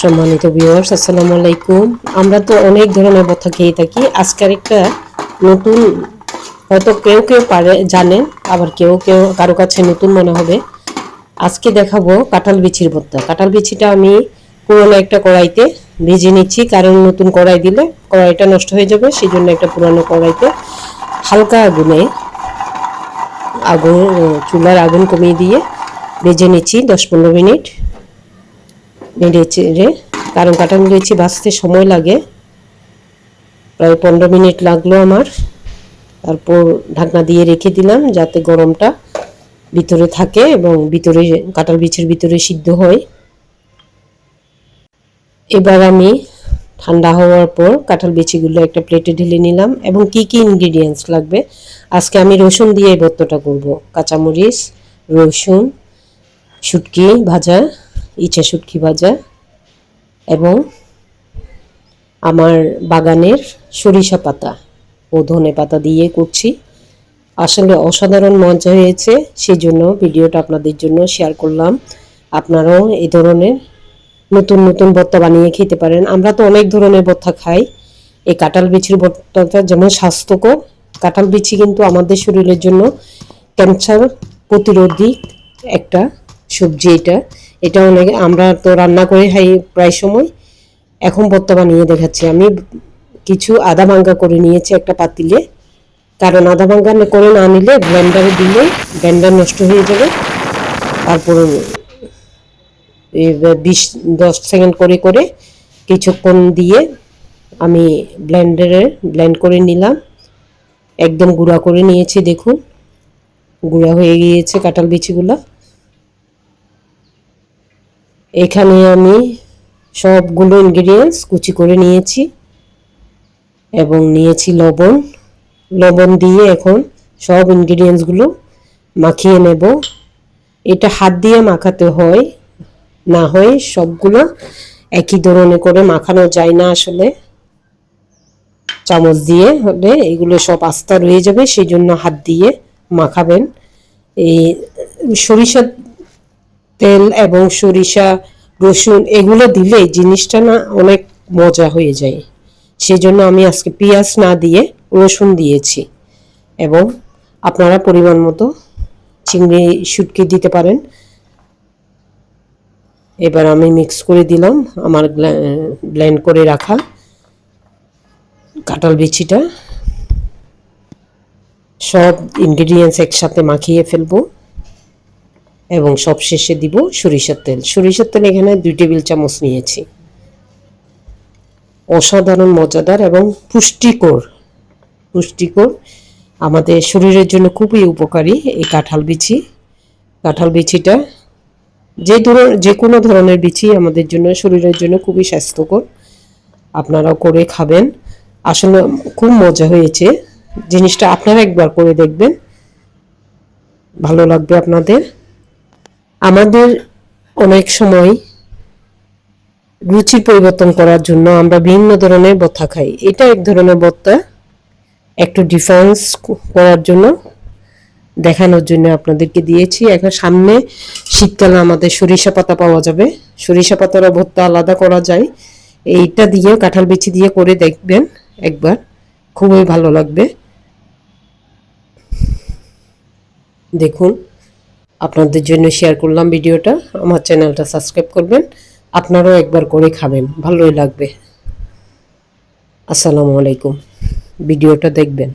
সম্মানিত ভিউয়ার্স আসসালামু আলাইকুম। আমরা তো অনেক ধরনের ভর্তা খেয়ে থাকি। আজকের একটা নতুন হয়তো কেউ কেউ পারে, জানেন, আবার কেউ কেউ কারও কাছে নতুন মনে হবে। আজকে দেখাবো কাঁঠাল বিচির ভর্তা। কাঁঠাল বিচিটা আমি পুরোনো একটা কড়াইতে ভেজে নিচ্ছি, কারণ নতুন কড়াই দিলে কড়াইটা নষ্ট হয়ে যাবে সেই জন্য একটা পুরানো কড়াইতে হালকা আগুনে, আগুন, চুলার আগুন কমিয়ে দিয়ে ভেজে নিচ্ছি দশ পনেরো মিনিট। নেড়ে কারণ কাঁঠাল লিচি ভাজতে সময় লাগে। প্রায় পনেরো মিনিট লাগল আমার। তারপর ঢাকনা দিয়ে রেখে দিলাম যাতে গরমটা ভিতরে থাকে এবং ভিতরে কাঁঠাল বিচির ভিতরে সিদ্ধ হয়। এবার আমি ঠান্ডা হওয়ার পর কাঁঠাল বিচিগুলো একটা প্লেটে ঢেলে নিলাম এবং কি কি ইনগ্রিডিয়েন্টস লাগবে? আজকে আমি রসুন দিয়ে এই ভর্তাটা করব। কাঁচামরিচ, রসুন, শুটকি, ভাজা। ইচা শুটকি ভাজা এবং আমার বাগানের সরিষা পাতা ও ধনে পাতা দিয়ে করছি। আসলে অসাধারণ মজা হয়েছে সেই জন্য ভিডিওটা আপনাদের জন্য শেয়ার করলাম। আপনারাও এই ধরনের নতুন নতুন ভর্তা বানিয়ে খেতে পারেন। আমরা তো অনেক ধরনের ভর্তা খাই। এই কাঁঠাল বিচির ভর্তাটা যেমন স্বাস্থ্যকর, কাঁঠাল বিচি কিন্তু আমাদের শরীরের জন্য ক্যান্সার প্রতিরোধী একটা সবজি এটা। এটা অনেক আমরা তো রান্না করে খাই প্রায় সময়। এখন ভর্তা বানিয়ে দেখাচ্ছি। আমি কিছু আদা ভাঙ্গা করে নিয়েছি একটা পাতিলে। কারণ আদা ভাঙ্গা করে না নিলে ব্লেন্ডারে দিলে ব্লেন্ডার নষ্ট হয়ে যাবে। তারপর বিশ, দশ সেকেন্ড করে করে কিছুক্ষণ দিয়ে আমি ব্লেন্ডারে ব্লেন্ড করে নিলাম। একদম গুঁড়া করে নিয়েছি, দেখুন। গুঁড়া হয়ে গিয়েছে কাঁঠাল বিচিগুলো। এখানে আমি সবগুলো ইনগ্রিডিয়েন্টস কুচি করে নিয়েছি এবং নিয়েছি লবণ। লবণ দিয়ে এখন সব ইনগ্রিডিয়েন্টসগুলো মাখিয়ে নেব। এটা হাত দিয়ে মাখাতে হয়, না হয় সবগুলো একই ধরনের করে মাখানো যায় না আসলে। চামচ দিয়ে হলে এগুলো সব আস্তা রয়ে যাবে সেই জন্য হাত দিয়ে মাখাবেন। এই সরিষার তেল এবং সরিষা, রসুন এগুলো দিলে জিনিসটা না অনেক মজা হয়ে যায়। সেই জন্য আমি আজকে পেঁয়াজ না দিয়ে রসুন দিয়েছি এবং আপনারা পরিমাণ মতো চিংড়ি শুটকি দিতে পারেন। এবার আমি মিক্স করে দিলাম আমার ব্লেন্ড করে রাখা কাঁঠাল বিচিটা। সব ইনগ্রিডিয়েন্টস একসাথে মাখিয়ে ফেলব। এবং সব শেষে দিব সরিষার তেল। সরিষার তেল এখানে দুই টেবিল চামচ নিয়েছি। অসাধারণ, মজাদার এবং পুষ্টিকর। পুষ্টিকর। আমাদের শরীরের জন্য খুবই উপকারী এই কাঁঠাল বিচি। কাঁঠাল বিচিটা যে ধরনের, যে কোনো ধরনের বিচি আমাদের জন্য, শরীরের জন্য খুবই স্বাস্থ্যকর। আপনারাও করে খাবেন। আসলে খুব মজা হয়েছে। জিনিসটা আপনারা একবার করে দেখবেন। ভালো লাগবে আপনাদের। আমাদের অনেক সময় রুচির পরিবর্তন করার জন্য আমরা বিভিন্ন ধরনের বথা খাই। এটা এক ধরনের বত্তা। একটু ডিফারেন্স করার জন্য, দেখানোর জন্য আপনাদেরকে দিয়েছি। এখন সামনে শীতকালে, আমাদের সরিষা পাতা পাওয়া যাবে। সরিষা পাতারও ভর্তা আলাদা করা যায়। এইটা দিয়ে, কাঁঠাল বিচি দিয়ে করে দেখবেন একবার। খুবই ভালো লাগবে। দেখুন। আপনাদের জন্য শেয়ার করলাম ভিডিওটা। আমার চ্যানেলটা সাবস্ক্রাইব করবেন। আপনারাও একবার করে খাবেন। ভালোই লাগবে। আসসালামু আলাইকুম। ভিডিওটা দেখবেন।